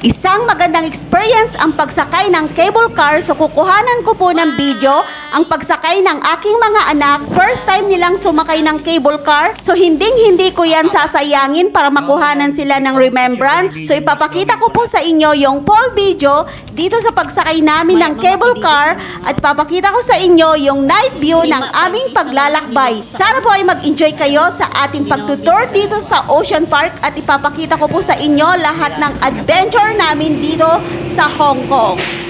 Isang magandang experience ang pagsakay ng cable car. So kukuhanan ko po ng video ang pagsakay ng aking mga anak. First time nilang sumakay ng cable car so hinding hindi ko yan sasayangin para makuhanan sila ng remembrance. So ipapakita ko po sa inyo yung full video dito sa pagsakay namin ng cable car at papakita ko sa inyo yung night view ng aming paglalakbay. Sana po ay mag-enjoy kayo sa ating pagtutour dito sa Ocean Park at ipapakita ko po sa inyo lahat ng adventure namin dito sa Hong Kong.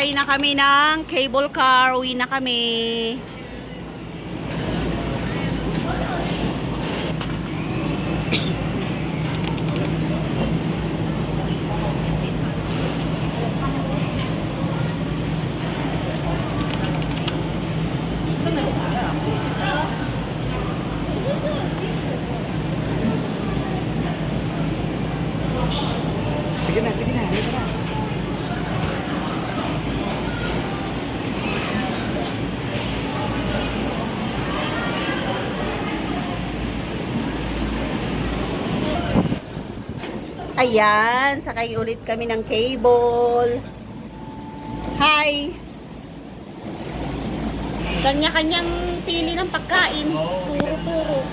Yan, sakay na kami ng cable car. Uwi na kami. Sige na, sige na. Dito na. Ayan, sakay ulit kami ng cable. Hi! Kanya-kanyang pili ng pagkain. Oo. Puro-puro.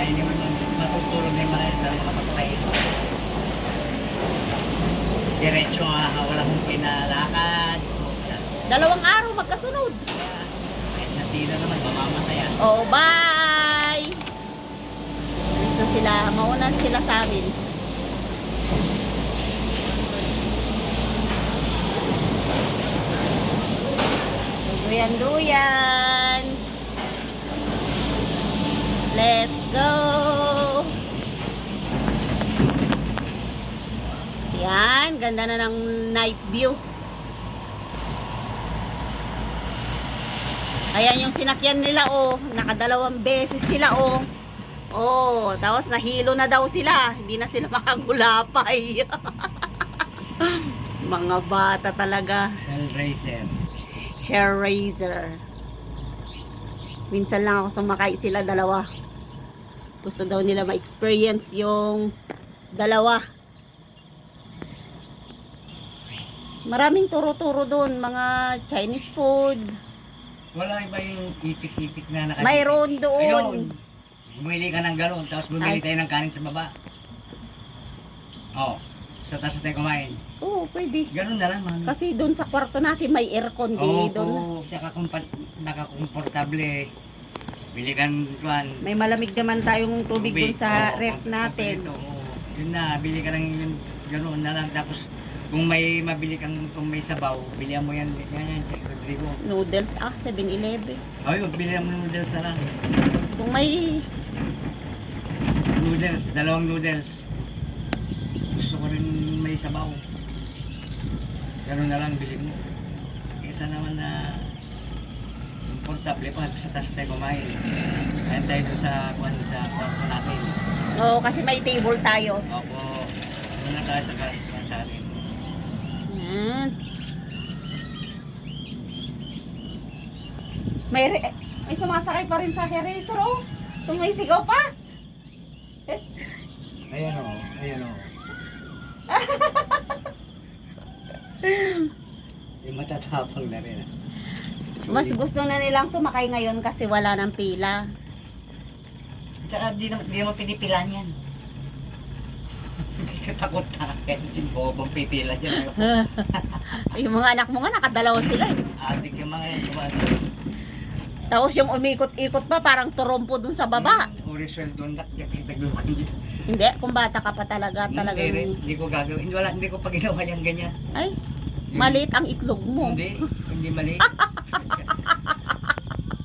Ay, hindi man matutulog na yung mga. Diretso nga, wala mong pinalakad. Dalawang araw magkasunod. Kahit na sino naman, mamamatayan. Oh, bye! Alis na Mauna sila sa amin. Duyan-duyan. Let's go! Yan, ganda na ng night view. Ayan yung sinakyan nila oh, nakadalawang beses sila oh. Oh, tapos nahilo na daw sila, hindi na sila makagulapay. Mga bata talaga, Hellraiser. razor. Minsan lang ako sumakay sila dalawa. Gusto daw nila ma-experience yung dalawa. Maraming turo-turo doon, mga Chinese food. Wala iba yung itik-itik na naka... Mayroon Ayun. Bumili ka ng galon, tapos bumili Ay. tayo ng kanin sa baba. Oh, sa taas tayo kumain. Oo, pwede. Ganun na lang, man. Kasi doon sa kwarto natin may aircon di Oo, doon. oh, tsaka kumpa- nakakomportable. Bili kang kuan. May malamig naman tayong tubig doon sa Oo, ref kompleto, natin. oo. Yun na, bili ka lang yun, ganoon na lang. Tapos, kung may mabili kang, kung may sabaw, bilihan mo yan, yan, yan, si Rodrigo. Noodles, ah, 7-Eleven. Ayun, bilihan mo ng noodles na lang. Kung may, Noodles, dalawang noodles. Gusto ko rin may sabaw. Ganun na lang, bili mo. Kesa naman na komportable pa sa taas tayo kumain. Kain tayo doon sa kwan sa kwarto natin. oo, kasi may table tayo. Opo. Muna tayo sa kwarto sa atin. Yan. May, may sumasakay pa rin sa oh. Sumisigaw pa. Ayan o, ayan o. Yung matatapang na rin. ah. Mas gusto na nilang sumakay ngayon kasi wala ng pila. Tsaka di, na, di naman pinipilan yan. Takot na. Kahit si Bobong pipila dyan. yung mga anak mo nga, nakadalawa sila eh. Adik yung mga yan. kumano. Tapos yung umikot-ikot pa, parang turompo dun sa baba. Uri sweldo na. Naglukan dito. Hindi, kung bata ka pa talaga, Hindi, talagang, hindi ko gagawin. Hindi, wala, hindi ko pa ginawa yan ganyan. ay, maliit ang itlog mo. Hindi, hindi mali.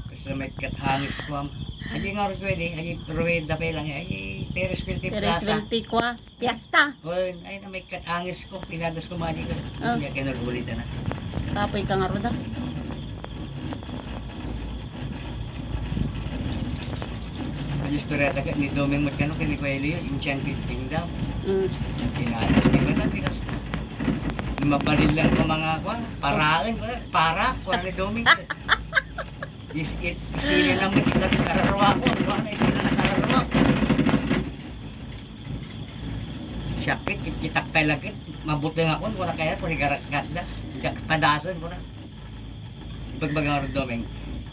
Gusto may katangis ko. Hindi nga rin pwede. Hindi ruweda pa lang. Ay, Teres Pero Plaza. 24, Fiesta. Uy, ay na may katangis ko. Pinadas ko mali ko. Oh. Hindi kinulit na. Kapoy ka nga roda. Magistorya taga ni Doming Magkano kini Kuya Leo, Enchanted Kingdom. Mm. Kinalat ni Gana, tigas na. Mabalil lang ko mga kwan, paraan ko, para, kwan ni Doming. Is it, isili lang mo kita kararwa ko, ba na isili na kararwa. Syakit, kitak kay lagit, mabuti nga ko, wala kaya, kung higaragat na, jak padasan ko na. Pagbagang rin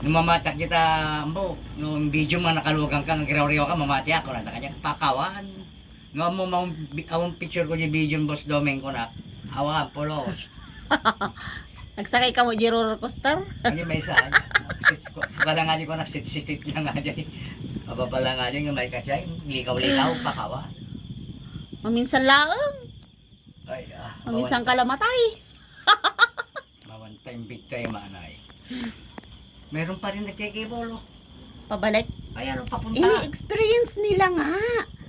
Mamatak kita, mo, nung video mo nakalugang ka, nagiraw-riwa ka, mamati ako na, kanya pakawan. Nga mo mong awang picture ko di video boss Doming ko na, awa, polos. Nagsakay ka mo di roller coaster? Hindi may saan. Kala nga di ko naksit-sit lang nga dyan. Mababala nga dyan yung may kasya. Likaw-likaw, pakawa. Maminsan lang. Ay, ah. Maminsan ka lamatay. Mawan time big time, manay. Meron pa rin nagkikibol. oh. Pabalik. Ay, ano papunta? Ini-experience nila nga.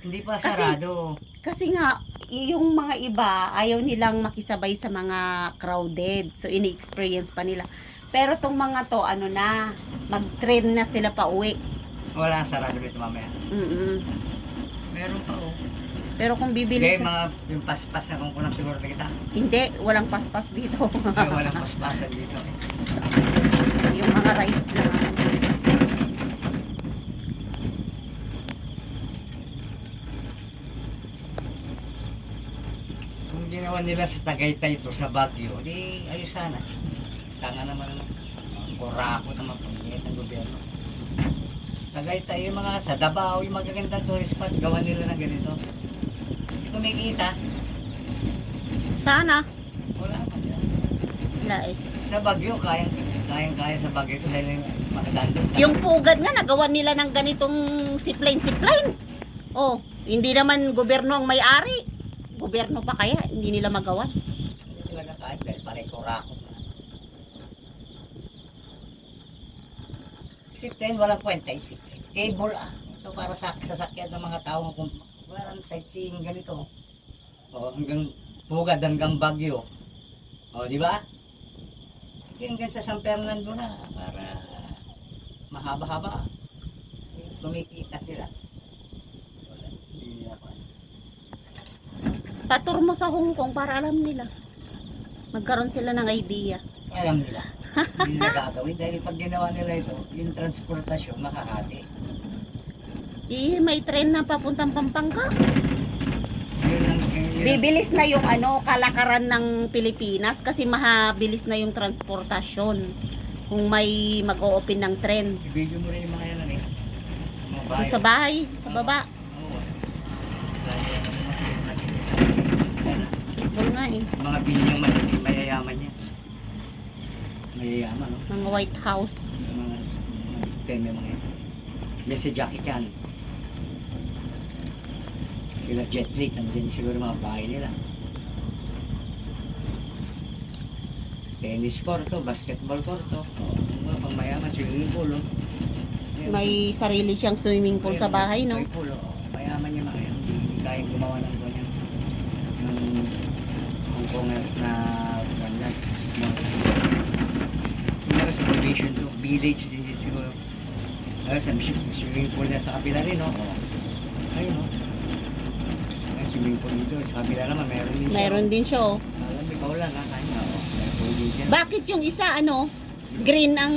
Hindi pa Kasi- sarado. Kasi nga, yung mga iba, ayaw nilang makisabay sa mga crowded. So, ini-experience pa nila. Pero tong mga to, ano na, mag-train na sila pa uwi. Wala sarado dito mamaya. Mm-mm. Meron pa, oh. Pero kung Hindi, bibili sa... mga yung paspas na kung kunang siguro na kita. Hindi, walang paspas dito. Ay, walang paspasan dito. Yung mga rides lang. Kung ginawa nila sa Tagaytay ito, sa Baguio, di ayos sana. Tanga naman. Kurako naman pangingit ng gobyerno. Tagaytay yung mga sa Davao, yung magagandang tourist spot, gawa nila ng ganito. Hindi kumikita. Sana. Wala pa dyan. Wala eh. Sa Baguio, kayang kayang kaya sa Baguio ito dahil yung makadandong. Yung pugad nga, nagawa nila ng ganitong zipline-zipline. Oh, hindi naman gobyerno ang may-ari. Gobyerno pa kaya, hindi nila magawa. Hindi talaga kaya dahil pare kurako na. Sipten, walang kwenta yung sipten. Cable ah. Ito para sa sasakyan ng mga tao kung walang sightseeing ganito. O hanggang Pugad hanggang Bagyo. O di ba? Hanggang sa San Fernando na para mahaba-haba. Kumikita sila. Patur mo sa Hong Kong para alam nila. Magkaroon sila ng idea. Alam nila. Hindi nila gagawin dahil pag ginawa nila ito, yung transportasyon makakati. Eh, may train na papuntang Pampanga. Yun ang yun, Bibilis na yung ano, kalakaran ng Pilipinas kasi mahabilis na yung transportasyon. Kung may mag-o-open ng tren. I-video mo rin yung mga yan ano eh. Mga bahay. Sa bahay, sa baba. Oo. Football nga eh. Mga binyang may- mayayaman niya. Mayayaman, no? Mga White House. Sa mga mga teme mga yan. Yan si Jackie Chan. Sila Jet Li, nandiyan siguro mga bahay nila. Tennis court to, basketball court to. Oh, mga pang mayaman, swimming pool, oh. May sarili siyang swimming pool sa bahay, no? May pool, oh. Mayaman yung mga. Hindi, hindi kayang gumawa ng ganyan. Ng Hong Kongers na ganyan, small. Meron sa provision to. Village din siguro. Ayun, sa swimming pool na sa kabila rin, no? Oh. Ayun, no? May swimming pool dito. Sa kabila naman, meron din siya. Mayroon din siya, oh. Alam, ikaw lang, ha? Kanya, oh. May pool din siya. Bakit yung isa, ano, green ang,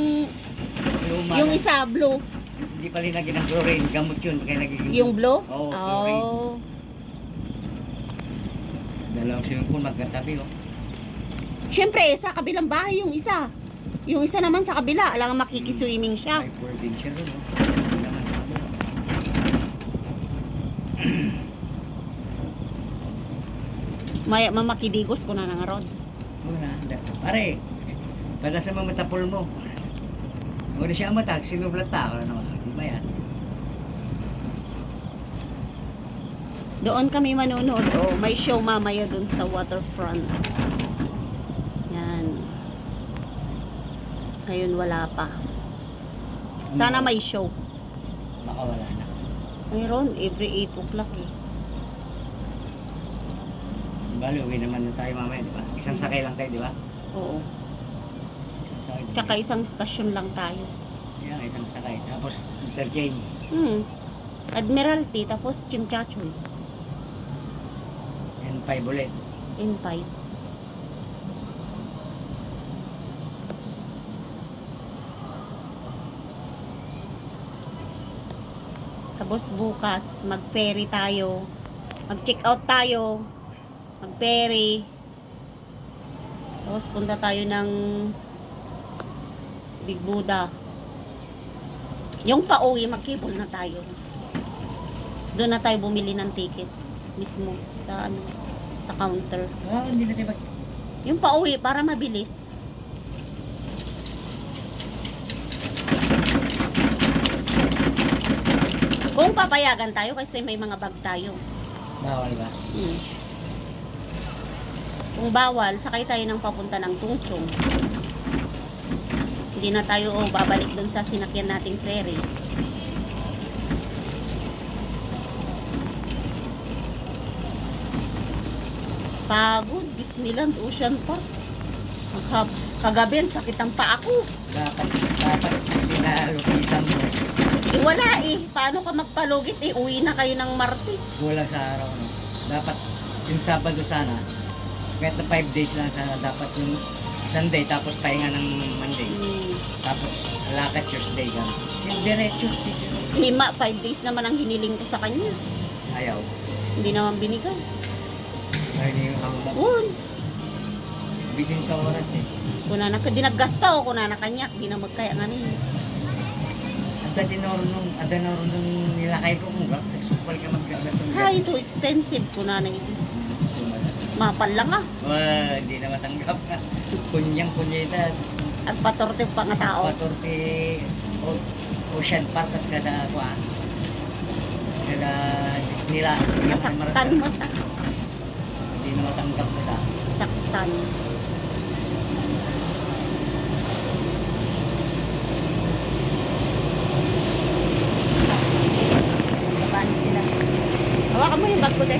Luma yung isa blue? Hindi pa rin naging ng chlorine. Gamot yun. Kaya nagiging... Yung blue? Oo, chlorine. Oh. Dalawang swimming pool magkatabi, oh. Siyempre, sa kabilang bahay yung isa. Yung isa naman sa kabila, alang makikiswimming siya. May pool din siya doon, oh. Hindi naman sa kabila. May mamakidigos ko na nga ron. Muna, pare, pada sa mga matapol mo. Muna siya matag, sinublat ta, wala naman, di ba yan? Doon kami manonood. Oh, may show mamaya doon sa waterfront. Yan. Ngayon wala pa. Sana may show. Baka wala na. Mayroon, every 8 o'clock eh. Bali, uwi naman na tayo mamaya, di ba? Isang sakay lang tayo, di ba? Oo. Isang sakay. Tsaka isang stasyon lang tayo. Yan, isang sakay. Tapos, interchange. Hmm. Admiralty, tapos Chimchachoy. And 5 ulit. In 5. Tapos bukas, mag-ferry tayo. Mag-check out tayo. Mag-ferry. Tapos punta tayo ng Big Buddha. Yung pauwi, mag-cable na tayo. Doon na tayo bumili ng ticket mismo sa ano sa counter. Ah, hindi na tayo Yung pauwi para mabilis. Kung papayagan tayo kasi may mga bag tayo. Bawal ba? Hmm. Kung bawal, sakay tayo ng papunta ng Tungchong. Hindi na tayo oh, babalik dun sa sinakyan nating ferry. Pagod, Disneyland Ocean Park. Magkab- Kagabi, ang sakit ang paa ko. Dapat, dapat pinalupitan mo. Eh, wala eh. Paano ka magpalugit eh? Uwi na kayo ng Martes. Kulang sa araw. No? Dapat yung Sabado sana, kahit na 5 days lang sana, dapat yung Sunday, tapos pahinga ng Monday. Hmm. Tapos lakad Tuesday ka. Diretso, Tuesday. Lima, five days naman ang hiniling ko sa kanya. Ayaw. Hindi naman binigay. Ay, hindi yung hambak. Un, Bitin sa oras eh. kuna na, di naggasta o kuna na kanya, di na magkaya nga niya. Ada dinoro nung, ada dinoro nung nilakay ko kung gano'n, nagsupal ka mag-gasol Ay, ito expensive kuna na ito. Mapal lang ah. Hindi na matanggap na. Kunyang kunyita, Agpatorte pa nga tao. patorti o- Ocean Park, tas kada kuha. Tas kada Disneyland. Nasaktan mo ta. Hindi na matanggap ko ta. Saktan. Labanan sila. Hawakan mo yung bag ko, te.